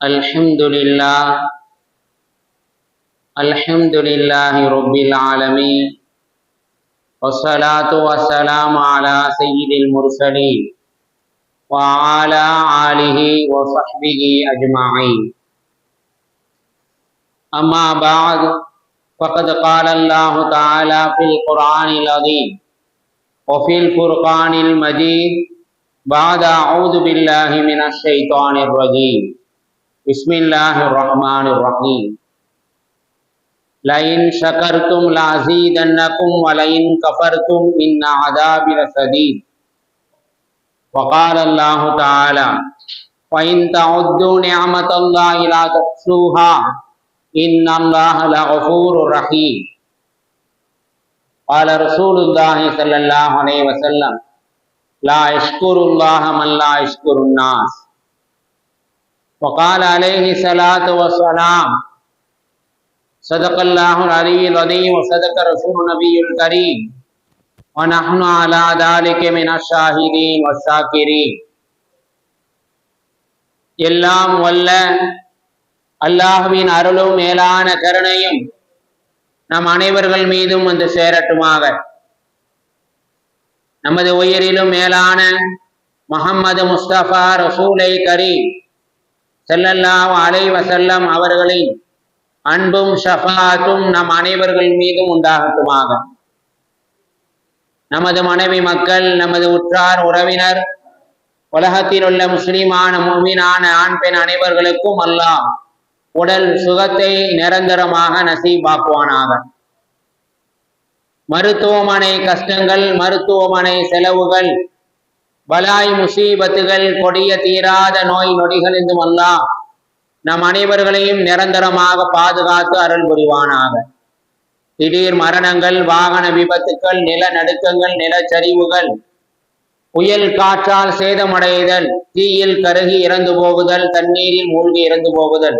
الحمد للہ، الحمد رب العالمین وصلاة والسلام على سید المرسلین وعلى آلہ وصحبہ اجمعین. اما بعد، فقد قال اللہ تعالی فی القرآن العظیم وفي الفرقان المجید، بعد اعوذ باللہ من الشیطان الرجیم. بسم الله الرحمن الرحيم لئن شكرتم لأزيدنكم ولئن كفرتم إن عذابي لشديد وقال الله تعالى وإن تعدوا نعمة الله لا تحصوها إن الله لغفور رحيم قال رسول الله صلى الله عليه وسلم لا يشكر الله من لا يشكر الناس وقال عليه الصلاة والسلام صدق الله العلي العظيم وصدق رسول النبي الكريم ونحن على ذلك من الشاهدين والشاكرين எல்லாம் வல்ல அல்லாஹுவின் அருளும் மேலான கருணையும் நம் அனைவர்கள் மீதும் வந்து சேரட்டுமாக நமது உயிரிலும் மேலான முகம்மது முஸ்தபா ரசூலை கரீம் செல்லல்லாம் அலை வசல்லம் அவர்களின் அன்பும் ஷஃபாத்தும் நம் அனைவர்கள் மீதும் உண்டாகட்டுமாக. நமது மனைவி மக்கள் நமது உற்றார் உறவினர் உலகத்தில் உள்ள முஸ்லிமான முமினான ஆண் பெண் அனைவர்களுக்கும் அல்லாஹ் உடல் சுகத்தை நிரந்தரமாக நசீபாக்குவானாக. மருத்துவமனை கஷ்டங்கள் மருத்துவமனை செலவுகள் பலாய் முசீபத்துகள் கொடிய தீராத நோய் நொடிகள் என்றும் அல்லாஹ் நம் அனைவர்களையும் நிரந்தரமாக பாதுகாத்து அருள் புரிவானாக. திடீர் மரணங்கள் வாகன விபத்துக்கள் நிலநடுக்கங்கள் நிலச்சரிவுகள் புயல் காற்றால் சேதமடைதல் தீயில் கருகி இறந்து போகுதல் தண்ணீரில் மூழ்கி இறந்து போகுதல்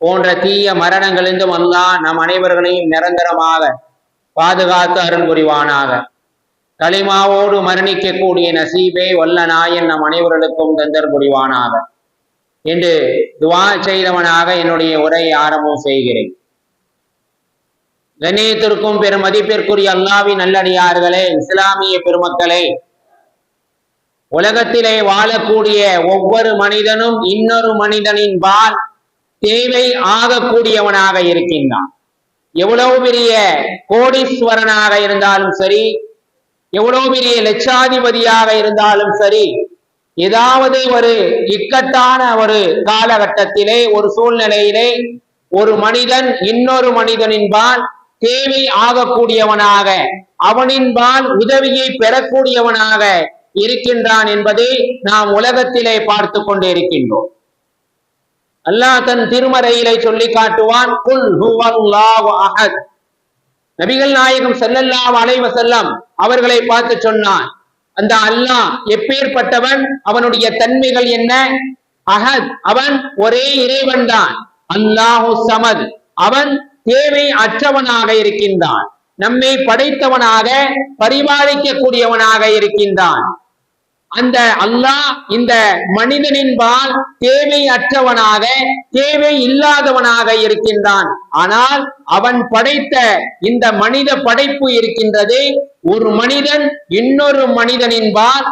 போன்ற தீய மரணங்களிலிருந்தும் அல்லாஹ் நம் அனைவர்களையும் நிரந்தரமாக பாதுகாத்து அருள் புரிவானாக. களிமாவோடு மரணிக்கக்கூடிய நசீபே வல்ல நாயன் நம் அனைவர்களுக்கும் தந்தர் புரிவானாக. என்று துவா செய்தவனாக என்னுடைய உரையை ஆரம்பம் செய்கிறேன். கண்ணியத்திற்கும் பெரும் மதிப்பிற்குரிய அல்லாவின் நல்லடியார்களே இஸ்லாமிய பெருமக்களே உலகத்திலே வாழக்கூடிய ஒவ்வொரு மனிதனும் இன்னொரு மனிதனின் பால் தேவை ஆகக்கூடியவனாக இருக்கின்றான். எவ்வளவு பெரிய கோடீஸ்வரனாக இருந்தாலும் சரி எவ்வளவு பெரிய லட்சாதிபதியாக இருந்தாலும் சரி ஏதாவது ஒரு இக்கட்டான ஒரு காலகட்டத்திலே ஒரு சூழ்நிலையிலே ஒரு மனிதன் இன்னொரு மனிதனின்பால் தேவை ஆகக்கூடியவனாக அவனின்பால் உதவியை பெறக்கூடியவனாக இருக்கின்றான் என்பதை நாம் உலகத்திலே பார்த்து கொண்டு இருக்கின்றோம். அல்லாஹ் தன் திருமறையிலே சொல்லி காட்டுவான் குல் அஹத். நபிகள் நாயகம் செல்லல்லாம் அலைவ செல்லம் அவர்களை பார்த்து சொன்னான் அந்த அல்லாஹ் எப்பேற்பட்டவன்? அவனுடைய தன்மைகள் என்ன? அஹத் அவன் ஒரே இறைவன் தான் அல்லாஹு சமத் அவன் தேவை அற்றவனாக இருக்கின்றான். நம்மை படைத்தவனாக பரிபாலிக்க கூடியவனாக இருக்கின்றான். அந்த அல்லாஹ் இந்த மனிதனின்பால் தேவை அற்றவனாக தேவை இல்லாதவனாக இருக்கின்றான். ஆனால் அவன் படைத்த இந்த மனித படைப்பு இருக்கின்றது ஒரு மனிதன் இன்னொரு மனிதனின்பால்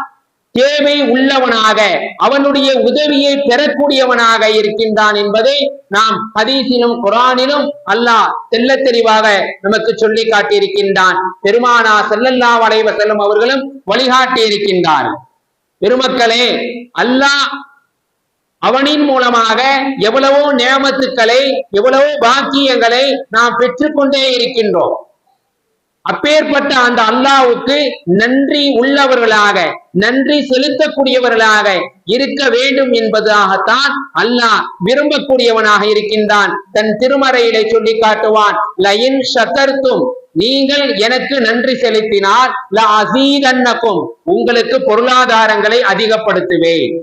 தேவை உள்ளவனாக அவனுடைய உதவியை பெறக்கூடியவனாக இருக்கின்றான் என்பதை நாம் ஹதீஸிலும் குரானிலும் அல்லாஹ் தெல்ல தெளிவாக நமக்கு சொல்லி காட்டியிருக்கின்றான். பெருமானா செல்லல்லா வளைவ செல்லும் அவர்களும் வழிகாட்டி இருக்கின்றார் பெருமக்களே அல்லாஹ் அவனின் மூலமாக எவ்வளவோ நியமத்துக்களை எவ்வளவோ பாக்கியங்களை நாம் பெற்றுக்கொண்டே இருக்கின்றோம். அப்பேற்பட்ட அந்த அல்லாவுக்கு நன்றி உள்ளவர்களாக நன்றி செலுத்தக்கூடியவர்களாக இருக்க வேண்டும் என்பதாகத்தான் அல்லாஹ் விரும்பக்கூடியவனாக இருக்கின்றான். தன் திருமறையிலே சொல்லி காட்டுவான் லயின் சதர்த்தும் நீங்கள் எனக்கு நன்றி செலுத்தினால் ல அசீதன்னக்கும் உங்களுக்கு பொருளாதாரங்களை அதிகப்படுத்துவேன்.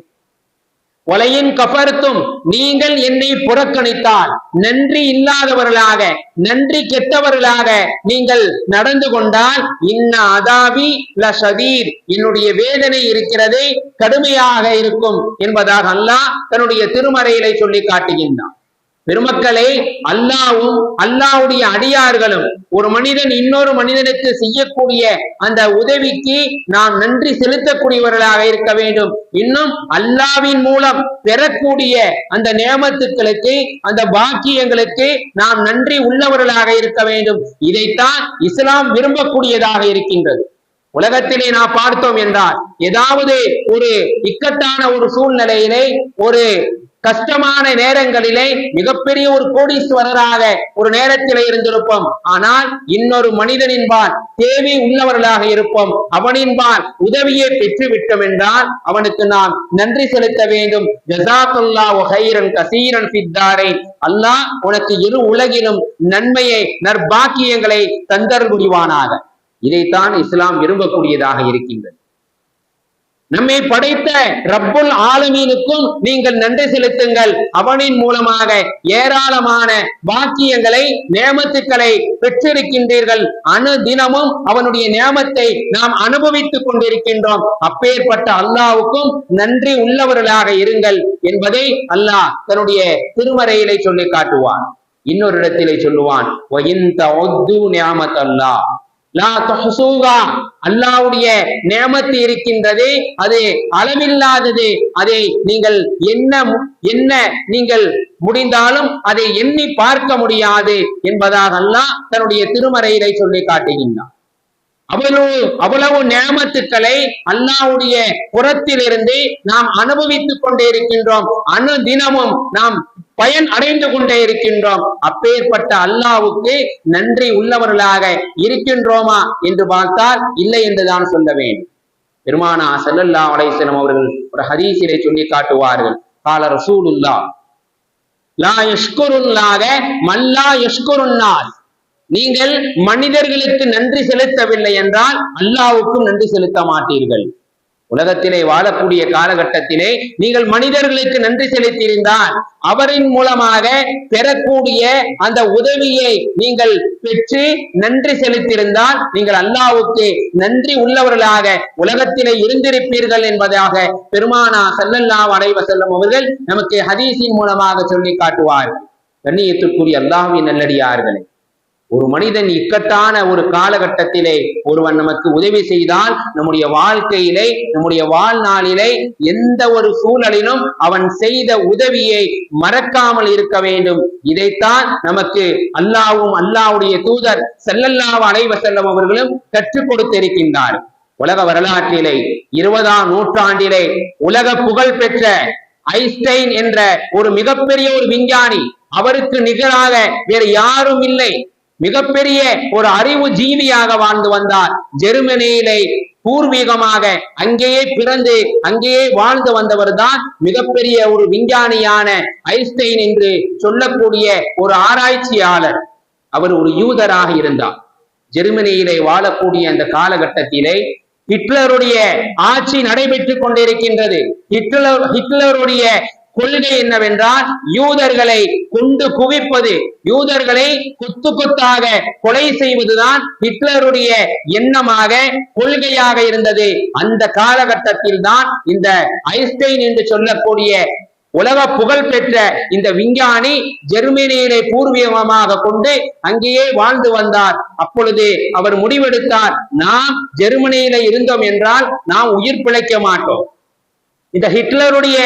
ஒலையின் கபர்த்தும் நீங்கள் என்னை புறக்கணித்தால் நன்றி இல்லாதவர்களாக நன்றி கெட்டவர்களாக நீங்கள் நடந்து கொண்டால் இன்ன அதாவி ல என்னுடைய வேதனை இருக்கிறது கடுமையாக இருக்கும் என்பதாக அல்லாஹ் தன்னுடைய திருமறையிலே சொல்லி காட்டுகின்றான். பெருமக்களே அல்லாவும் அல்லாவுடைய அடியார்களும் ஒரு மனிதன் இன்னொரு மனிதனுக்கு செய்யக்கூடிய அந்த உதவிக்கு நாம் நன்றி செலுத்தக்கூடியவர்களாக இருக்க வேண்டும். இன்னும் அல்லாவின் மூலம் பெறக்கூடிய அந்த நியமத்துக்களுக்கு அந்த பாக்கியங்களுக்கு நாம் நன்றி உள்ளவர்களாக இருக்க வேண்டும். இதைத்தான் இஸ்லாம் விரும்பக்கூடியதாக இருக்கின்றது. உலகத்திலே நாம் பார்த்தோம் என்றால் ஏதாவது ஒரு இக்கட்டான ஒரு சூழ்நிலையிலே ஒரு கஷ்டமான நேரங்களிலே மிகப்பெரிய ஒரு கோடீஸ்வரராக ஒரு நேரத்திலே இருந்திருப்போம். ஆனால் இன்னொரு மனிதனின்பால் தேவை உள்ளவர்களாக இருப்போம். அவனின்பால் உதவியை பெற்றுவிட்டோம் என்றால் அவனுக்கு நாம் நன்றி செலுத்த வேண்டும். ஜசாத்துல்லா ஹைரன் கசீரன் சித்தாரை அல்லாஹ் உனக்கு இரு உலகிலும் நன்மையை நற்பாக்கியங்களை தந்தர் புரிவானாக இதைத்தான் இஸ்லாம் விரும்பக்கூடியதாக இருக்கின்றது. நம்மை படைத்த ரப்புல் ஆலமீனுக்கும் நீங்கள் நன்றி செலுத்துங்கள். அவனின் மூலமாக ஏராளமான பாக்கியங்களை நேமத்துக்களை பெற்றிருக்கின்றீர்கள். அணு தினமும் அவனுடைய நேமத்தை நாம் அனுபவித்துக் கொண்டிருக்கின்றோம். அப்பேற்பட்ட அல்லாவுக்கும் நன்றி உள்ளவர்களாக இருங்கள் என்பதை அல்லாஹ் தன்னுடைய திருமறையிலே சொல்லி காட்டுவான். இன்னொரு இடத்திலே சொல்லுவான் அல்லாஹ் லா தஹ்சூகா அல்லாவுடைய நேமத்து இருக்கின்றது. அது அளவில்லாதது. அதை நீங்கள் என்ன என்ன நீங்கள் முடிந்தாலும் அதை எண்ணி பார்க்க முடியாது என்பதாக அல்லாஹ் தன்னுடைய திருமறையிலை சொல்லி காட்டுகின்றான். அவ்வளவு அவ்வளவு நேமத்துக்களை அல்லாவுடைய புறத்திலிருந்து நாம் அனுபவித்துக் கொண்டே இருக்கின்றோம் அணு தினமும் நாம் பயன் அடைந்து கொண்டே இருக்கின்றோம். அப்பேற்பட்ட அல்லாவுக்கு நன்றி உள்ளவர்களாக இருக்கின்றோமா என்று பார்த்தால் இல்லை என்றுதான் சொல்ல வேண்டும். பெருமானா செல்லல்லா அலைசலம் அவர்கள் ஒரு ஹதீசிலை சொல்லி காட்டுவார்கள். கால ரசூலுல்லா லா யஷ்குருல்லாக மல்லா யஷ்குருன்னாஸ் நீங்கள் மனிதர்களுக்கு நன்றி செலுத்தவில்லை என்றால் அல்லாவுக்கும் நன்றி செலுத்த மாட்டீர்கள். உலகத்திலே வாழக்கூடிய காலகட்டத்திலே நீங்கள் மனிதர்களுக்கு நன்றி செலுத்தியிருந்தால் அவரின் மூலமாக பெறக்கூடிய அந்த உதவியை நீங்கள் பெற்று நன்றி செலுத்தியிருந்தால் நீங்கள் அல்லாவுக்கு நன்றி உள்ளவர்களாக உலகத்திலே இருந்திருப்பீர்கள் என்பதாக பெருமானா செல்லல்லா அடைவ செல்லும் அவர்கள் நமக்கு ஹதீஸின் மூலமாக சொல்லி காட்டுவார். கண்ணியத்துக்குரிய அல்லாஹின் நல்லடியார்களே ஒரு மனிதன் இக்கட்டான ஒரு காலகட்டத்திலே ஒருவன் நமக்கு உதவி செய்தால் நம்முடைய வாழ்க்கையிலே நம்முடைய வாழ்நாளிலே எந்த ஒரு சூழலிலும் அவன் செய்த உதவியை மறக்காமல் இருக்க வேண்டும். இதைத்தான் நமக்கு அல்லாவும் அல்லாவுடைய தூதர் செல்லல்லாவ அலைவ செல்லம் அவர்களும் கற்றுக் கொடுத்திருக்கின்றார். உலக வரலாற்றிலே இருபதாம் நூற்றாண்டிலே உலக புகழ் பெற்ற ஐஸ்டைன் என்ற ஒரு மிகப்பெரிய ஒரு விஞ்ஞானி அவருக்கு நிகராக வேறு யாரும் இல்லை. மிகப்பெரிய ஒரு அறிவு ஜீவியாக வாழ்ந்து வந்தார். ஜெர்மனியிலே பூர்வீகமாக அங்கேயே பிறந்து அங்கேயே வாழ்ந்து வந்தவர் தான் மிகப்பெரிய ஒரு விஞ்ஞானியான ஐஸ்டைன் என்று சொல்லக்கூடிய ஒரு ஆராய்ச்சியாளர். அவர் ஒரு யூதராக இருந்தார். ஜெர்மனியிலே வாழக்கூடிய அந்த காலகட்டத்திலே ஹிட்லருடைய ஆட்சி நடைபெற்றுக் கொண்டிருக்கின்றது. ஹிட்லர் ஹிட்லருடைய கொள்கை என்னவென்றால் யூதர்களை கொண்டு குவிப்பது. யூதர்களை குத்து குத்தாக கொலை செய்வதுதான் ஹிட்லருடைய எண்ணமாக கொள்கையாக இருந்தது. அந்த காலகட்டத்தில் தான் இந்த ஐஸ்டைன் என்று சொல்லக்கூடிய உலக புகழ் பெற்ற இந்த விஞ்ஞானி ஜெர்மனியிலே பூர்வீகமாக கொண்டு அங்கேயே வாழ்ந்து வந்தார். அப்பொழுது அவர் முடிவெடுத்தார் நாம் ஜெர்மனியில இருந்தோம் என்றால் நாம் உயிர் பிழைக்க மாட்டோம். இந்த ஹிட்லருடைய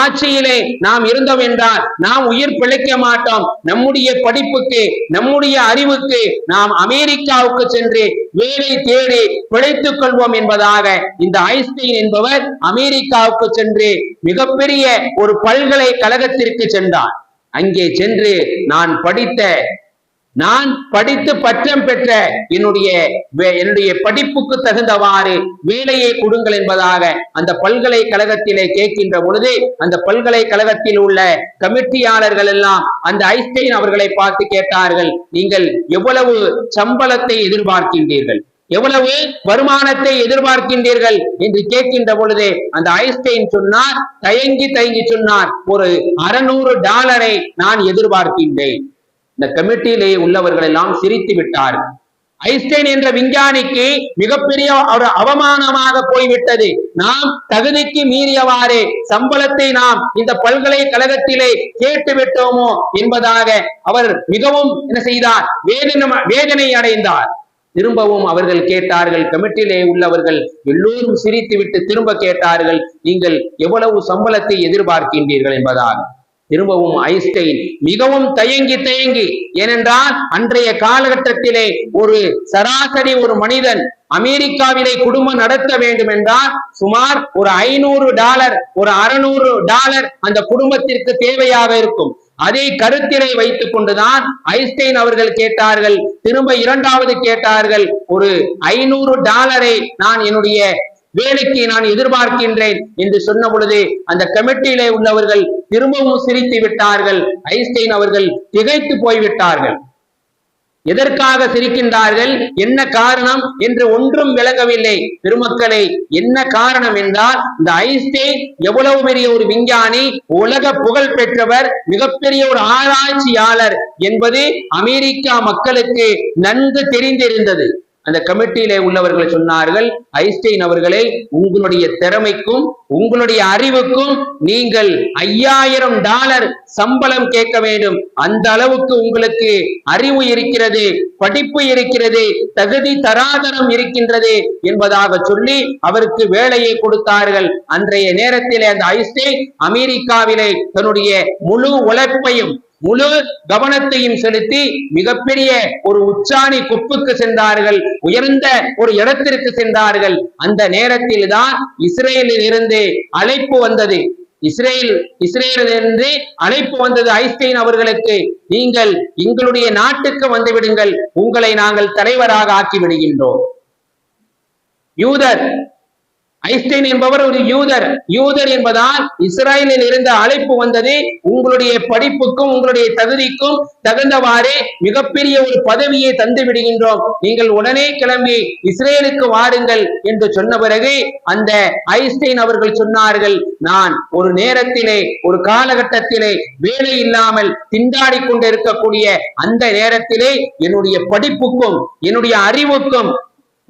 ஆட்சியிலே நாம் இருந்தோம் என்றால் நாம் உயிர் பிழைக்க மாட்டோம். நம்முடைய படிப்புக்கு நம்முடைய அறிவுக்கு நாம் அமெரிக்காவுக்கு சென்று வேலை தேடி பிழைத்துக் கொள்வோம் என்பதாக இந்த ஐஸ்டைன் என்பவர் அமெரிக்காவுக்கு சென்று மிகப்பெரிய ஒரு பல்கலைக்கழகத்திற்கு சென்றார். அங்கே சென்று நான் படித்த நான் படித்து பட்டம் பெற்ற என்னுடைய என்னுடைய படிப்புக்கு தகுந்தவாறு வேலையை கொடுங்கள் என்பதாக அந்த பல்கலைக்கழகத்திலே கேட்கின்ற பொழுது அந்த பல்கலைக்கழகத்தில் உள்ள கமிட்டியாளர்கள் எல்லாம் அந்த ஐஸ்டைன் அவர்களை பார்த்து கேட்டார்கள் நீங்கள் எவ்வளவு சம்பளத்தை எதிர்பார்க்கின்றீர்கள்? எவ்வளவு வருமானத்தை எதிர்பார்க்கின்றீர்கள்? என்று கேட்கின்ற பொழுது அந்த ஐஸ்டைன் சொன்னார் தயங்கி தயங்கி சொன்னார் ஒரு அறுநூறு டாலரை நான் எதிர்பார்க்கின்றேன். இந்த கமிட்டியிலே உள்ளவர்கள் எல்லாம் சிரித்து விட்டார். ஐஸ்டைன் என்ற விஞ்ஞானிக்கு மிகப்பெரிய ஒரு அவமானமாக போய்விட்டது. நாம் தகுதிக்கு மீறியவாறு சம்பளத்தை நாம் இந்த பல்கலைக்கழகத்திலே கேட்டு விட்டோமோ என்பதாக அவர் மிகவும் என்ன செய்தார்? வேதனை வேதனை அடைந்தார். திரும்பவும் அவர்கள் கேட்டார்கள் கமிட்டியிலே உள்ளவர்கள் எல்லோரும் சிரித்துவிட்டு திரும்ப கேட்டார்கள் நீங்கள் எவ்வளவு சம்பளத்தை எதிர்பார்க்கின்றீர்கள் என்பதாக திரும்பவும் ஐஸ்டைன் மிகவும் தயங்கி தயங்கி ஏனென்றால் அன்றைய காலகட்டத்திலே ஒரு சராசரி ஒரு மனிதன் அமெரிக்காவிலே குடும்பம் நடத்த வேண்டும் என்றால் சுமார் ஒரு ஐநூறு டாலர் ஒரு அறுநூறு டாலர் அந்த குடும்பத்திற்கு தேவையாக இருக்கும். அதை கருத்திலே வைத்துக் கொண்டுதான் ஐஸ்டைன் அவர்கள் கேட்டார்கள் திரும்ப இரண்டாவது கேட்டார்கள் ஒரு ஐநூறு டாலரை நான் என்னுடைய வேலைக்கு நான் எதிர்பார்க்கின்றேன் என்று சொன்ன பொழுது அந்த கமிட்டியிலே உள்ளவர்கள் திரும்பவும் சிரித்து விட்டார்கள். ஐஸ்டைன் அவர்கள் திகைத்து போய்விட்டார்கள். எதற்காக சிரிக்கின்றார்கள்? என்ன காரணம் என்று ஒன்றும் விளங்கவில்லை. பெருமக்களை என்ன காரணம் என்றால் இந்த ஐஸ்டைன் எவ்வளவு பெரிய ஒரு விஞ்ஞானி உலக புகழ் பெற்றவர் மிகப்பெரிய ஒரு ஆராய்ச்சியாளர் என்பது அமெரிக்கா மக்களுக்கு நன்கு தெரிந்திருந்தது. அந்த கமிட்டியிலே உள்ளவர்கள் சொன்னார்கள் ஐஸ்டைன் அவர்களே உங்களுடைய திறமைக்கும் உங்களுடைய அறிவுக்கும் நீங்கள் ஐயாயிரம் டாலர் சம்பளம் கேட்க வேண்டும். அந்த அளவுக்கு உங்களுக்கு அறிவு இருக்கிறது படிப்பு இருக்கிறது தகுதி தராதரம் இருக்கின்றது என்பதாக சொல்லி அவருக்கு வேலையை கொடுத்தார்கள். அன்றைய நேரத்திலே அந்த ஐஸ்டைன் அமெரிக்காவிலே தன்னுடைய முழு உழைப்பையும் முழு கவனத்தையும் செலுத்தி மிகப்பெரிய ஒரு உச்சாணி குப்புக்கு சென்றார்கள் உயர்ந்த ஒரு இடத்திற்கு சென்றார்கள். அந்த நேரத்தில் தான் இஸ்ரேலில் இருந்து அழைப்பு வந்தது. இஸ்ரேல் இஸ்ரேலிலிருந்து அழைப்பு வந்தது ஐஸ்டைன் அவர்களுக்கு. நீங்கள் எங்களுடைய நாட்டுக்கு வந்து விடுங்கள் உங்களை நாங்கள் தலைவராக ஆக்கி விடுகின்றோம். யூதர் ஐஸ்டைன் என்பவர் ஒரு யூதர். யூதர் என்பதால் இஸ்ரேலில் இருந்த அழைப்பு வந்தது. உங்களுடைய படிப்புக்கும் உங்களுடைய தகுதிக்கும் தகுந்தவாறு மிகப்பெரிய ஒரு பதவியை தந்து விடுகின்றோம். நீங்கள் உடனே கிளம்பி இஸ்ரேலுக்கு வாருங்கள் என்று சொன்ன பிறகு அந்த ஐஸ்டைன் அவர்கள் சொன்னார்கள் நான் ஒரு நேரத்திலே ஒரு காலகட்டத்திலே வேலை இல்லாமல் திண்டாடி கொண்டிருக்கக்கூடிய அந்த நேரத்திலே என்னுடைய படிப்புக்கும் என்னுடைய அறிவுக்கும்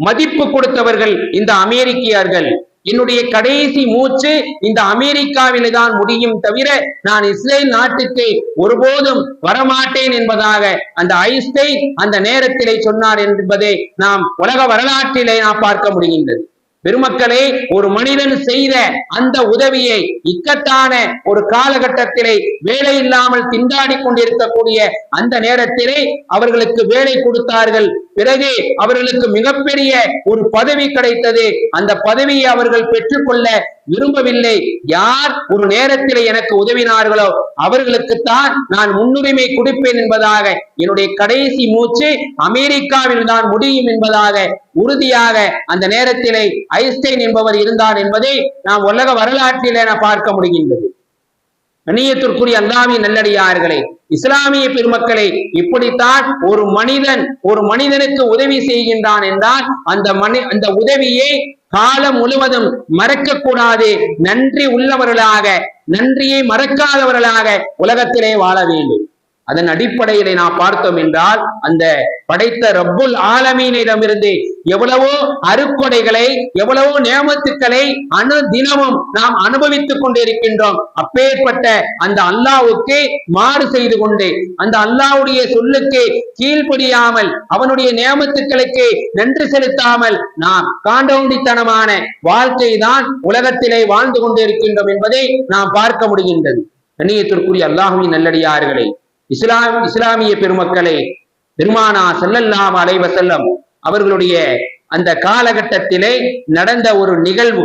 மதிப்பு கொடுத்தவர்கள் இந்த அமெரிக்கியர்கள். என்னுடைய கடைசி மூச்சு இந்த அமெரிக்காவிலே தான் முடியும் தவிர நான் இஸ்ரேல் நாட்டுக்கு ஒருபோதும் வரமாட்டேன் என்பதாக அந்த ஐஸ்டைன் அந்த நேரத்திலே சொன்னார் என்பதை நாம் உலக வரலாற்றிலே நாம் பார்க்க முடிகின்றது. பெருமக்களே ஒரு மனிதன் செய்த அந்த உதவியை இக்கட்டான ஒரு காலகட்டத்திலே வேலை இல்லாமல் திண்டாடி கொண்டிருக்கக்கூடிய அந்த நேரத்திலே அவர்களுக்கு வேலை கொடுத்தார்கள். பிறகு அவர்களுக்கு மிகப்பெரிய ஒரு பதவி கிடைத்தது. அந்த பதவியை அவர்கள் பெற்றுக்கொள்ள விரும்பவில்லை. யார் ஒரு நேரத்தில் எனக்கு உதவினார்களோ அவர்களுக்குத்தான் நான் முன்னுரிமை கொடுப்பேன் என்பதாக என்னுடைய கடைசி மூச்சு அமெரிக்காவில் தான் முடியும் என்பதாக உறுதியாக அந்த நேரத்திலே ஐஸ்டைன் என்பவர் இருந்தார் என்பதை நாம் உலக வரலாற்றிலே நான் பார்க்க முடிகின்றது. கண்ணியத்திற்குரிய அல்லாமி நல்லடியார்களே இஸ்லாமிய பெருமக்களை இப்படித்தான் ஒரு மனிதன் ஒரு மனிதனுக்கு உதவி செய்கின்றான் என்றால் அந்த மனி அந்த உதவியை காலம் முழுவதும் மறக்க கூடாது நன்றி உள்ளவர்களாக நன்றியை மறக்காதவர்களாக உலகத்திலே வாழ வேண்டும். அதன் அடிப்படையிலே நாம் பார்த்தோம் என்றால் அந்த படைத்த ரப்புல் ஆலமீனிடமிருந்து எவ்வளவோ அருக்கொடைகளை எவ்வளவோ நியமத்துக்களை அணு தினமும் நாம் அனுபவித்துக் கொண்டிருக்கின்றோம். அப்பேற்பட்ட அந்த அல்லாவுக்கு மாறு செய்து கொண்டு அந்த அல்லாவுடைய சொல்லுக்கு கீழ்ப்படியாமல் அவனுடைய நியமத்துக்களுக்கு நன்றி செலுத்தாமல் நாம் காண்டவுண்டித்தனமான வாழ்க்கை தான் உலகத்திலே வாழ்ந்து கொண்டிருக்கின்றோம் என்பதை நாம் பார்க்க முடிகின்றது. கண்ணியத்திற்குரிய அல்லாஹுவின் நல்லடியார்களே இஸ்லாம் இஸ்லாமிய பெருமக்களே பெருமானா செல்லல்லாம் அலைவ செல்லம் அவர்களுடைய அந்த காலகட்டத்திலே நடந்த ஒரு நிகழ்வு.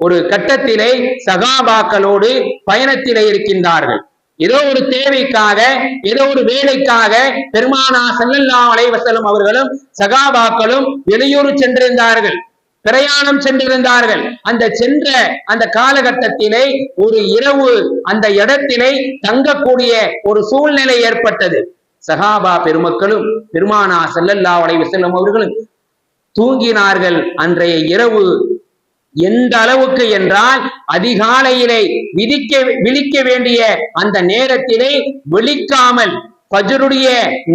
ஒரு கட்டத்திலே சகாபாக்களோடு பயணத்திலே இருக்கின்றார்கள். ஏதோ ஒரு தேவைக்காக ஏதோ ஒரு வேலைக்காக பெருமானா செல்லல்லா அலைவசலம் அவர்களும் சகாபாக்களும் வெளியூர் சென்றிருந்தார்கள். பிரயாணம் சென்றிருந்தார்கள். அந்த சென்ற அந்த காலகட்டத்திலே ஒரு இரவு அந்த இடத்திலே தங்கக்கூடிய ஒரு சூழ்நிலை ஏற்பட்டது. சகாபா பெருமக்களும் பெருமானா செல்லல்லா அலைவசல்லம் அவர்களும் தூங்கினார்கள். அன்றைய இரவு எந்த அளவுக்கு என்றால் அதிகாலையிலே விதிக்க விழிக்க வேண்டிய அந்த நேரத்திலே விழிக்காமல் பஜருடைய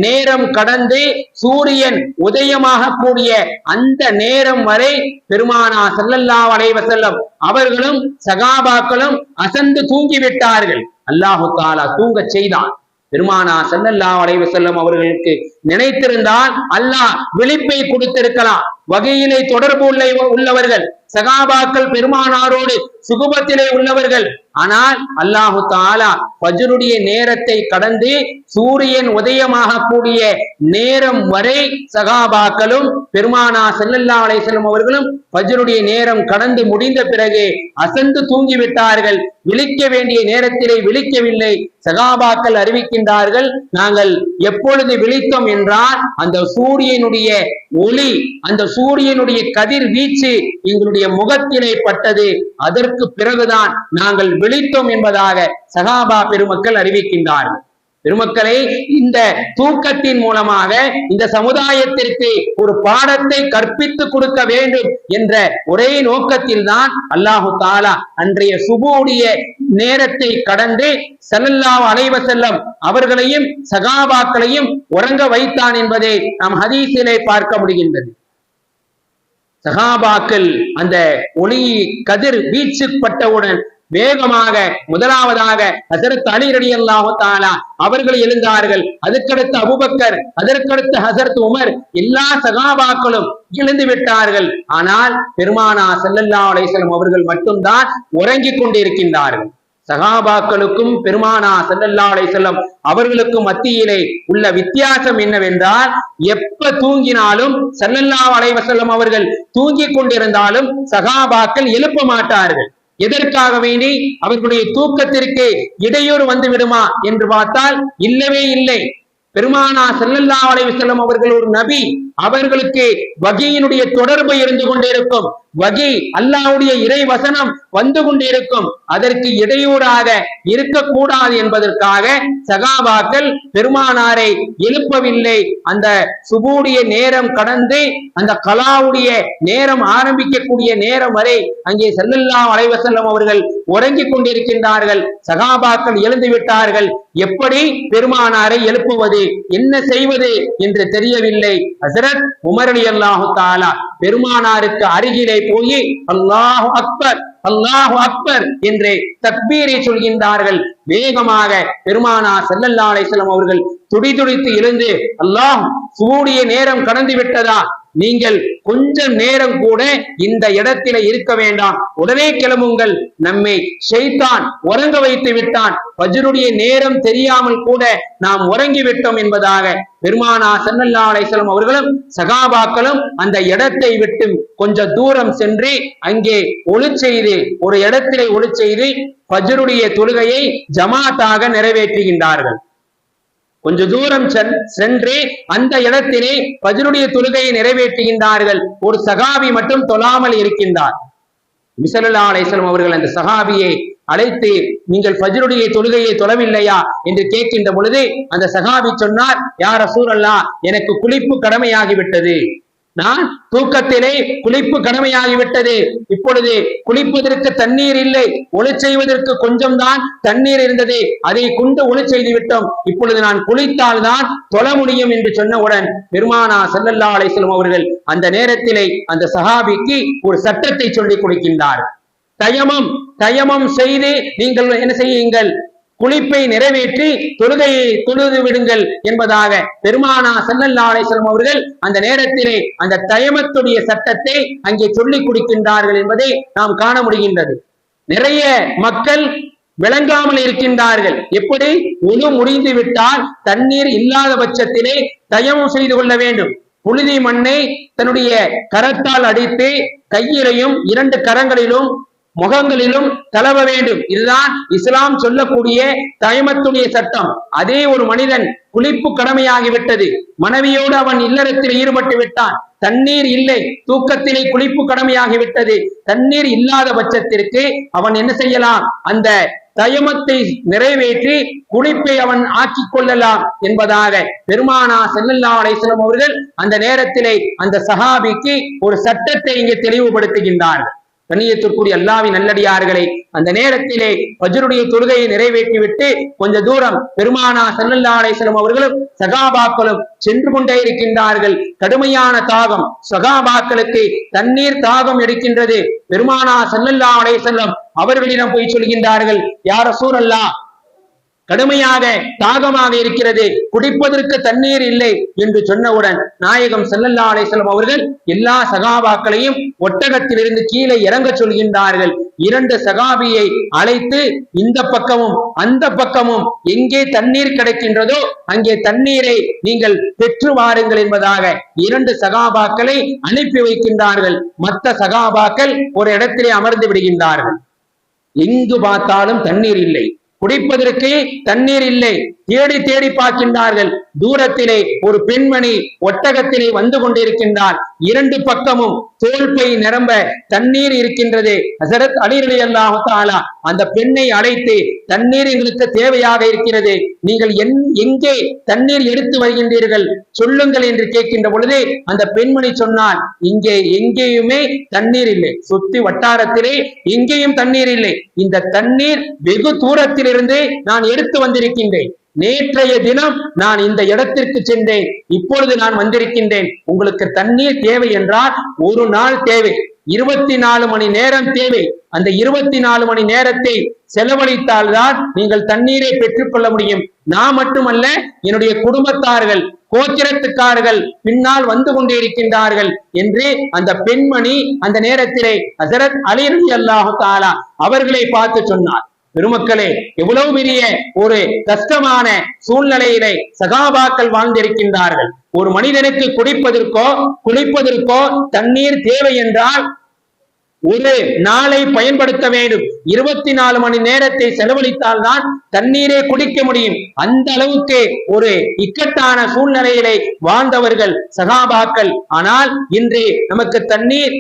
நேரம் கடந்து சூரியன் உதயமாக கூடிய அந்த நேரம் வரை பெருமானா செல்லல்லா அலைவசல்லம் அவர்களும் சகாபாக்களும் அசந்து தூங்கிவிட்டார்கள். அல்லாஹு தாலா தூங்கச் செய்தான். பெருமானா செல்லல்லா அலைவசல்லம் அவர்களுக்கு நினைத்திருந்தால் அல்லாஹ் விழிப்பை கொடுத்திருக்கலாம். வகையிலே தொடர்பு உள்ள உள்ளவர்கள் சகாபாக்கள் பெருமானாரோடு சுகுபத்திலே உள்ளவர்கள். ஆனால் அல்லாஹு தாலா பஜருடைய நேரத்தை கடந்து சூரியன் உதயமாக கூடிய நேரம் வரை சகாபாக்களும் பெருமானா செல்லல்லா அலைஹி அவர்களும் பஜருடைய நேரம் கடந்து முடிந்த பிறகு அசந்து தூங்கிவிட்டார்கள். விழிக்க வேண்டிய நேரத்திலே விழிக்கவில்லை. சகாபாக்கள் அறிவிக்கின்றார்கள் நாங்கள் எப்பொழுது விழித்தோம் என்றால் அந்த சூரியனுடைய ஒளி அந்த சூரியனுடைய கதிர் வீச்சு எங்களுடைய முகத்திலே பட்டது. அதற்கு பிறகுதான் நாங்கள் விழித்தோம் என்பதாக சகாபா பெருமக்கள் அறிவிக்கின்றார்கள் பெருமக்களை இந்த தூக்கத்தின் மூலமாக இந்த சமுதாயத்திற்கு ஒரு பாடத்தை கற்பித்து கொடுக்க வேண்டும் என்ற ஒரே நோக்கத்தில் தான் அல்லாஹு தாலா அன்றைய சுபுடைய நேரத்தை கடந்து ஸல்லல்லாஹு அலைவ செல்லம் அவர்களையும் சகாபாக்களையும் உறங்க வைத்தான் என்பதை நாம் ஹதீசிலே பார்க்க முடிகின்றது. சகாபாக்கள் அந்த ஒளி கதிர் வீச்சுப்பட்டவுடன் வேகமாக முதலாவதாக ஹசரத் அலி ரலியல்லாஹு அல்லாஹாலா அவர்கள் எழுந்தார்கள். அதற்கடுத்து அபுபக்கர் அதற்கடுத்து ஹசரத் உமர் எல்லா சகாபாக்களும் எழுந்து விட்டார்கள். ஆனால் பெருமானா செல்லல்லா அலைசலம் அவர்கள் மட்டும்தான் உறங்கிக் கொண்டிருக்கின்றார்கள். சகாபாக்களுக்கும் பெருமானா செல்லல்லா அலை வஸல்லம் அவர்களுக்கும் மத்தியிலே உள்ள வித்தியாசம் என்னவென்றால் எப்ப தூங்கினாலும் செல்லல்லா அலைஹி வஸல்லம் அவர்கள் தூங்கிக் கொண்டிருந்தாலும் சகாபாக்கள் எழுப்ப மாட்டார்கள். எதற்காக வேண்டி? அவர்களுடைய தூக்கத்திற்கு இடையூறு வந்து விடுமா என்று பார்த்தால் இல்லவே இல்லை. பெருமானா செல்லல்லா அலைஹி வஸல்லம் அவர்கள் ஒரு நபி. அவர்களுக்கு வகையினுடைய தொடர்பு இருந்து கொண்டிருக்கும். வகை அல்லாவுடைய இறை வசனம் வந்து கொண்டிருக்கும். அதற்கு இடையூறாக இருக்கக்கூடாது என்பதற்காக சகாபாக்கள் பெருமானாரை எழுப்பவில்லை. அந்த சுபூடிய நேரம் கடந்து அந்த கலாவுடைய நேரம் ஆரம்பிக்கக்கூடிய நேரம் வரை அங்கே செல்லல்லா அலைவசல்லம் அவர்கள் உறங்கிக் கொண்டிருக்கின்றார்கள். சகாபாக்கள் எழுந்து விட்டார்கள். எப்படி பெருமானாரை எழுப்புவது என்ன செய்வது என்று தெரியவில்லை. ஹசரத் உமர் அல்லாஹு தாலா பெருமானாருக்கு அருகிலே போய் அல்லாஹு அக்பர் அல்லாஹு அக்பர் என்று தக்பீரை சொல்கின்றார்கள். வேகமாக பெருமானா செல்லல்லா அலைஹி அவர்கள் அவர்கள் துடிதுடித்து எழுந்து அல்லாஹ் சூடிய நேரம் கடந்து விட்டதா? நீங்கள் கொஞ்சம் நேரம் கூட இந்த இடத்தில இருக்க வேண்டாம். உடனே கிளம்புங்கள். நம்மை செய்தான் உறங்க வைத்து விட்டான். பஜருடைய நேரம் தெரியாமல் கூட நாம் உறங்கி விட்டோம் என்பதாக பெருமானா சன்னல்லா அலைசலம் அவர்களும் சகாபாக்களும் அந்த இடத்தை விட்டு கொஞ்சம் தூரம் சென்று அங்கே ஒளி செய்து ஒரு இடத்திலே ஒளி செய்து பஜருடைய தொழுகையை ஜமாத்தாக நிறைவேற்றுகின்றார்கள். கொஞ்ச தூரம் சென்- சென்று அந்த இடத்திலே பஜருடைய தொழுகையை நிறைவேற்றுகின்றார்கள். ஒரு சகாபி மட்டும் தொழாமல் இருக்கின்றார். மிசலுல்லா அலைசலம் அவர்கள் அந்த சகாபியை அழைத்து நீங்கள் ஃபஜ்ருடைய தொழுகையை தொழவில்லையா? என்று கேட்கின்ற பொழுது அந்த சகாபி சொன்னார் யார் அசூரல்லா எனக்கு குளிப்பு கடமையாகிவிட்டது. நான் தூக்கத்திலே குளிப்பு கடமையாகிவிட்டது. இப்பொழுது குளிப்பதற்கு தண்ணீர் இல்லை. ஒளி செய்வதற்கு கொஞ்சம் தான் தண்ணீர் இருந்தது. அதை கொண்டு ஒளி செய்து விட்டோம். இப்பொழுது நான் குளித்தால் தான் தொழ முடியும் என்று சொன்னவுடன் பெருமானா செல்லல்லா அலை செல்லும் அவர்கள் அந்த நேரத்திலே அந்த சஹாபிக்கு ஒரு சட்டத்தை சொல்லிக் கொடுக்கின்றார். தயமம் தயமம் செய்து நீங்கள் என்ன செய்யுங்கள்? குளிப்பை நிறைவேற்றி தொழுகையை தொழுது விடுங்கள் என்பதாக பெருமானா ஸல்லல்லாஹு அலைஹி அவர்கள் அந்த நேரத்திலே அந்த தயமத்துடைய சட்டத்தை அங்கே சொல்லிக் கொடுக்கின்றார்கள் என்பதை நாம் காண முடிகின்றது. நிறைய மக்கள் விளங்காமல் இருக்கின்றார்கள். எப்படி? உணவு முடிந்து விட்டால் தண்ணீர் இல்லாத பட்சத்திலே தயமம் செய்து கொள்ள வேண்டும். புழுதி மண்ணை தன்னுடைய கரத்தால் அடித்து கையிலையும் இரண்டு கரங்களிலும் முகங்களிலும் தளவ வேண்டும். இதுதான் இஸ்லாம் சொல்லக்கூடிய தயமத்துடைய சட்டம். அதே ஒரு மனிதன் குளிப்பு கடமையாகிவிட்டது. மனைவியோடு அவன் இல்லறத்தில் ஈடுபட்டு விட்டான். தண்ணீர் இல்லை. தூக்கத்திலே குளிப்பு கடமையாகிவிட்டது. தண்ணீர் இல்லாத பட்சத்திற்கு அவன் என்ன செய்யலாம்? அந்த தயமத்தை நிறைவேற்றி குளிப்பை அவன் ஆக்கிக் கொள்ளலாம் என்பதாக பெருமானா செல்லல்லா அலைசலம் அவர்கள் அந்த நேரத்திலே அந்த சஹாபிக்கு ஒரு சட்டத்தை இங்கே தெளிவுபடுத்துகின்றார்கள். கண்ணியத்திற்குரிய அல்லாவின் நல்லடியார்களை அந்த நேரத்திலே பஜருடைய தொழுகையை நிறைவேற்றிவிட்டு கொஞ்ச தூரம் பெருமானா சல்லல்லா அலைசலம் அவர்களும் சகாபாக்களும் சென்று கொண்டே இருக்கின்றார்கள். கடுமையான தாகம் சகாபாக்களுக்கு தண்ணீர் தாகம் எடுக்கின்றது. பெருமானா சல்லல்லா அலைசல்லம் அவர்களிடம் போய் சொல்கின்றார்கள் யார சூரல்லா கடுமையாக தாகமாக இருக்கிறது. குடிப்பதற்கு தண்ணீர் இல்லை என்று சொன்னவுடன் நாயகம் செல்லல்லா அலிஸ்லாம் அவர்கள் எல்லா சகாபாக்களையும் ஒட்டகத்திலிருந்து கீழே இறங்க சொல்கின்றார்கள். இரண்டு சகாபியை அழைத்து இந்த பக்கமும் அந்த பக்கமும் எங்கே தண்ணீர் கிடைக்கின்றதோ அங்கே தண்ணீரை நீங்கள் பெற்று வாருங்கள் என்பதாக இரண்டு சகாபாக்களை அனுப்பி வைக்கின்றார்கள். மற்ற சகாபாக்கள் ஒரு இடத்திலே அமர்ந்து விடுகின்றார்கள். எங்கு பார்த்தாலும் தண்ணீர் இல்லை. குடிப்பதற்கு தண்ணீர் இல்லை. தேடி தேடி பார்க்கின்றார்கள். தூரத்திலே ஒரு பெண்மணி ஒட்டகத்திலே வந்து கொண்டிருக்கின்றார் இரண்டு பக்கமும் தோல்பை நிரம்ப தண்ணீர் இருக்கின்றது. ஹசரத் அலிரலி அல்லாஹாலா அந்த பெண்ணை அழைத்து தண்ணீர் எங்களுக்கு தேவையாக இருக்கிறது. நீங்கள் என் எங்கே தண்ணீர் எடுத்து வருகின்றீர்கள்? சொல்லுங்கள் என்று கேட்கின்ற பொழுது அந்த பெண்மணி சொன்னால் இங்கே எங்கேயுமே தண்ணீர் இல்லை. சுத்தி வட்டாரத்திலே எங்கேயும் தண்ணீர் இல்லை. இந்த தண்ணீர் வெகு இடத்திலிருந்து நான் எடுத்து வந்திருக்கின்றேன். நேற்றைய தினம் நான் இந்த இடத்திற்கு சென்றேன். இப்பொழுது நான் வந்திருக்கின்றேன். உங்களுக்கு தண்ணீர் தேவை என்றால் ஒரு நாள் தேவை. இருபத்தி நாலு மணி நேரம் தேவை. அந்த இருபத்தி நாலு மணி நேரத்தை செலவழித்தால்தான் நீங்கள் தண்ணீரை பெற்றுக்கொள்ள முடியும். நான் மட்டுமல்ல என்னுடைய குடும்பத்தார்கள் கோத்திரத்துக்காரர்கள் பின்னால் வந்து கொண்டே இருக்கின்றார்கள் என்று அந்த பெண்மணி அந்த நேரத்திலே ஹசரத் அலி அல்லாஹு தாலா அவர்களை பார்த்து சொன்னார். பெருமக்களே எவ்வளவு பெரிய ஒரு கஷ்டமான சூழ்நிலையிலே சகாபாக்கள் வாழ்ந்திருக்கின்றார்கள். ஒரு மனிதனுக்கு குடிப்பதற்கோ குளிப்பதற்கோ தண்ணீர் தேவை என்றால் ஒரு நாளை பயன்படுத்த வேண்டும். இருபத்தி நாலு மணி நேரத்தை செலவழித்தால் தான் தண்ணீரை குடிக்க முடியும். அந்த அளவுக்கு ஒரு இக்கட்டான சூழ்நிலையிலே வாழ்ந்தவர்கள் சகாபாக்கள். ஆனால் இன்று நமக்கு தண்ணீர்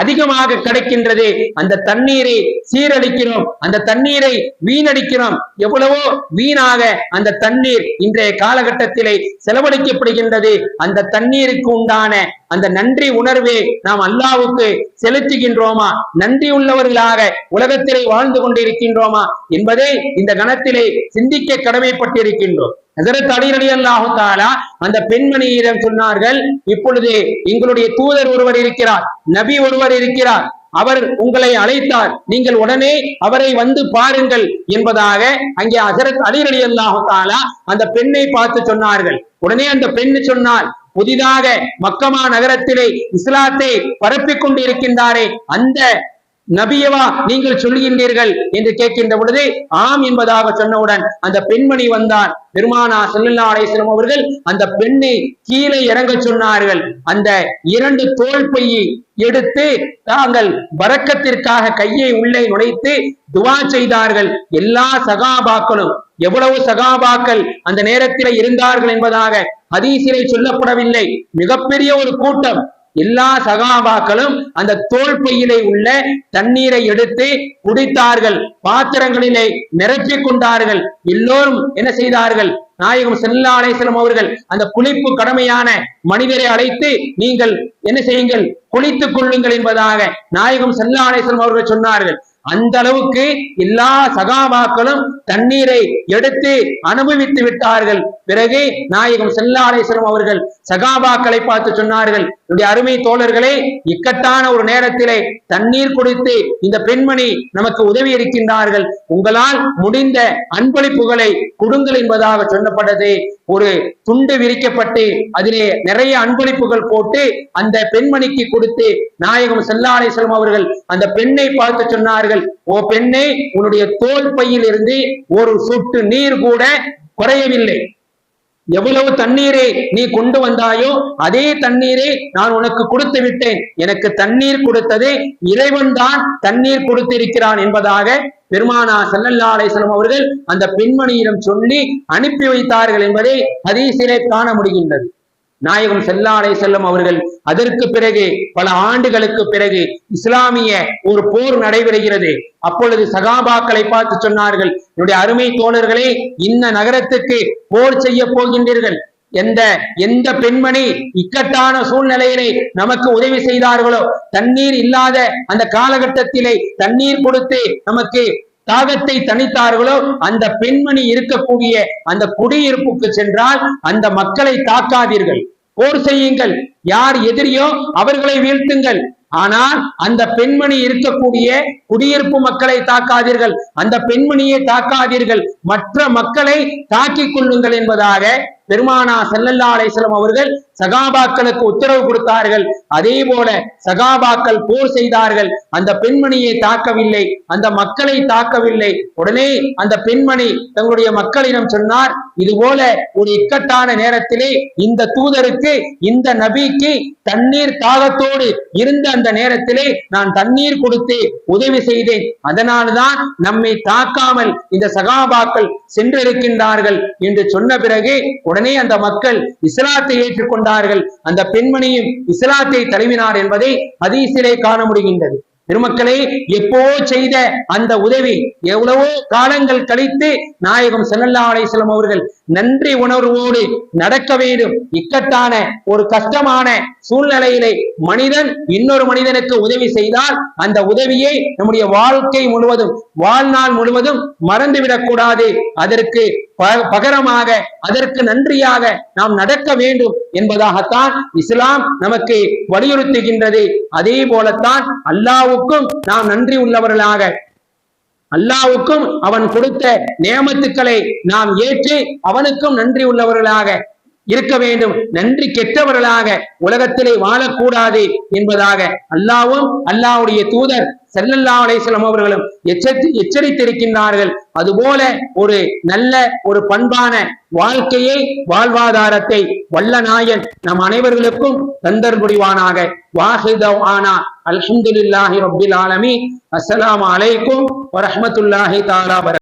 அதிகமாக கிடைக்கின்றது. அந்த தண்ணீரை சீரழிக்கிறோம். அந்த தண்ணீரை வீணடிக்கிறோம். எவ்வளவோ வீணாக அந்த தண்ணீர் இன்றைய காலகட்டத்திலே செலவழிக்கப்படுகின்றது. அந்த தண்ணீருக்கு உண்டான அந்த நன்றி உணர்வே நாம் அல்லாவுக்கு செலுத்துகின்றோமா? நன்றி உள்ளவர்களாக உலகத்திலே வாழ்ந்து கொண்டிருக்கின்றோமா? என்பதை இந்த கணத்திலே சிந்திக்க கடமைப்பட்டிருக்கின்றோம். ஹசரத் அலி அல்லாஹு தாலா அந்த பெண்மணியிடம் சொன்னார்கள் இப்பொழுது எங்களுடைய தூதர் ஒருவர் இருக்கிறார் நபி ஒருவர் இருக்கிறார். அவர் உங்களை அழைத்தார். நீங்கள் உடனே அவரை வந்து பாருங்கள் என்பதாக அங்கே ஹசரத் அலி அல்லாஹு தாலா அந்த பெண்ணை பார்த்து சொன்னார்கள். உடனே அந்த பெண் சொன்னார் புதிதாக மக்கமா நகரத்திலே இஸ்லாத்தை பரப்பிக் கொண்டிருக்கின்றாரே அந்த நபியவா நீங்கள் சொல்கின்றீர்கள் என்று கேட்கின்ற பொழுது ஆம் என்பதாக சொன்னவுடன் அந்த பெண்மணி வந்தார் பெருமானா செல்லல்லா அலேஸ்வரம் அவர்கள் அந்த பெண்ணை கீழே இறங்க சொன்னார்கள். அந்த இரண்டு தோல் பையை எடுத்து தாங்கள் வரக்கத்திற்காக கையை உள்ளே நுழைத்து துவா செய்தார்கள். எல்லா சகாபாக்களும் எவ்வளவு சகாபாக்கள் அந்த நேரத்தில் இருந்தார்கள் என்பதாக ஹதீசிலே சொல்லப்படவில்லை. மிகப்பெரிய ஒரு கூட்டம். எல்லா சகாபாக்களும் அந்த தோல் பையிலே உள்ள தண்ணீரை எடுத்து குடித்தார்கள். பாத்திரங்களிலே நிரப்பி கொண்டார்கள். எல்லோரும் என்ன செய்தார்கள்? நாயகம் செல்லா அலேசலம் அவர்கள் அந்த குளிப்பு கடமையான மனிதரை அழைத்து நீங்கள் என்ன செய்யுங்கள்? குளித்துக் கொள்ளுங்கள் என்பதாக நாயகம் செல்லா அலேசலம் அவர்கள் சொன்னார்கள். அந்த அளவுக்கு எல்லா சகாபாக்களும் தண்ணீரை எடுத்து அனுபவித்து விட்டார்கள். பிறகு நாயகம் செல்லாலேஸ்வரம் அவர்கள் சகாபாக்களை பார்த்து சொன்னார்கள் என்னுடைய அருமை தோழர்களே இக்கட்டான ஒரு நேரத்திலே தண்ணீர் கொடுத்து இந்த பெண்மணி நமக்கு உதவி இருக்கின்றார்கள். உங்களால் முடிந்த அன்பளிப்புகளை கொடுங்கள் என்பதாக சொல்லப்பட்டது. ஒரு துண்டு விரிக்கப்பட்டு அதிலே நிறைய அன்பளிப்புகள் போட்டு அந்த பெண்மணிக்கு கொடுத்து நாயகம் செல்லாலேஸ்வரம் அவர்கள் அந்த பெண்ணை பார்த்து சொன்னார்கள். ஓ பெண்ணே உன்னுடைய தோல் பையில் இருந்து ஒரு சொட்டு நீர் கூட குறையவில்லை. எவ்வளவு தண்ணீரை நீ கொண்டு வந்தாயோ அதே தண்ணீரை நான் உனக்கு கொடுத்து விட்டேன். எனக்கு தண்ணீர் கொடுத்தது இறைவன் தான் தண்ணீர் கொடுத்திருக்கிறான் என்பதாக பெருமானா சல்லல்லா அலிஸ்லாம் அவர்கள் அந்த பெண்மணியிடம் சொல்லி அனுப்பி வைத்தார்கள் என்பதை ஹதீசிலே காண முடிகின்றது. நாயகம் செல்லாடை செல்லும் அவர்கள் அதற்கு பிறகு பல ஆண்டுகளுக்கு பிறகு இஸ்லாமிய ஒரு போர் நடைபெறுகிறது. அப்பொழுது சகாபாக்களை பார்த்து சொன்னார்கள் என்னுடைய அருமை தோழர்களே இந்த நகரத்துக்கு போர் செய்ய போகின்றீர்கள். எந்த எந்த பெண்மணி இக்கட்டான சூழ்நிலையிலே நமக்கு உதவி செய்தார்களோ தண்ணீர் இல்லாத அந்த காலகட்டத்திலே தண்ணீர் கொடுத்து நமக்கு தாகத்தை தணித்தார்களோ அந்த பெண்மணி இருக்கக்கூடிய அந்த குடியிருப்புக்கு சென்றால் அந்த மக்களை தாக்காதீர்கள். போர் செய்யுங்கள். யார் எதிரியோ அவர்களை வீழ்த்துங்கள். ஆனால் அந்த பெண்மணி இருக்கக்கூடிய குடியிருப்பு மக்களை தாக்காதீர்கள். அந்த பெண்மணியை தாக்காதீர்கள். மற்ற மக்களை தாக்கிக் கொள்ளுங்கள் என்பதாக பெருமானா செல்லல்லா அலிஸ்லாம் அவர்கள் சகாபாக்களுக்கு உத்தரவு கொடுத்தார்கள். அதே போல சகாபாக்கள் போர் செய்தார்கள். அந்த பெண்மணியை தாக்கவில்லை. அந்த மக்களை தாக்கவில்லை. உடனே அந்த பெண்மணி தங்களுடைய மக்களிடம் சொன்னார் இது போல ஒரு இக்கட்டான நேரத்திலே இந்த தூதருக்கு இந்த நபிக்கு தண்ணீர் தாகத்தோடு இருந்த அந்த நேரத்திலே நான் தண்ணீர் கொடுத்து உதவி செய்தேன். அதனால்தான் நம்மை தாக்காமல் இந்த சகாபாக்கள் சென்றிருக்கின்றார்கள் என்று சொன்ன பிறகு உடனே அந்த மக்கள் இஸ்லாத்தை ஏற்றுக்கொண்டார்கள். அந்த பெண்மணியும் இஸ்லாத்தை தழுவினார் என்பதை ஹதீஸிலே காண முடிகின்றது. பெருமக்களே எப்போ செய்த அந்த உதவி? எவ்வளவோ காலங்கள் கழித்து நாயகம் செல்லல்லா அலிஸ்லாம் அவர்கள் நன்றி உணர்வோடு நடக்க வேண்டும். இக்கட்டான ஒரு கஷ்டமான சூழ்நிலையிலே மனிதன் இன்னொரு மனிதனுக்கு உதவி செய்தால் அந்த உதவியை நம்முடைய வாழ்க்கை முழுவதும் வாழ்நாள் முழுவதும் மறந்துவிடக் கூடாது அதற்கு பகரமாக அதற்கு நன்றியாக நாம் நடக்க வேண்டும் என்பதாகத்தான் இஸ்லாம் நமக்கு வலியுறுத்துகின்றது. அதே போலத்தான் அல்லாவுக்கும் நாம் நன்றி உள்ளவர்களாக அல்லாவுக்கும் அவன் கொடுத்த நியமத்துக்களை நாம் ஏற்று அவனுக்கும் நன்றி உள்ளவர்களாக இருக்க வேண்டும். நன்றி கெட்டவர்களாக உலகத்திலே வாழக்கூடாது என்பதாக அல்லாவும் அல்லாவுடைய தூதர் செல்லல்லா அலைசலம் அவர்களும் எச்சரி எச்சரித்திருக்கின்றார்கள். அதுபோல ஒரு நல்ல ஒரு பண்பான வாழ்க்கையை வாழ்வாதாரத்தை வல்ல நாயன் நம் அனைவர்களுக்கும் தந்தர்புரிவானாக. வாஹிதவ் வாஹிதவானா அல்ஹம்துலில்லாஹி ரபில் ஆலமி அஸ்லாம் அலைக்கும் வரஹ்மத்துல்லாஹி தாலா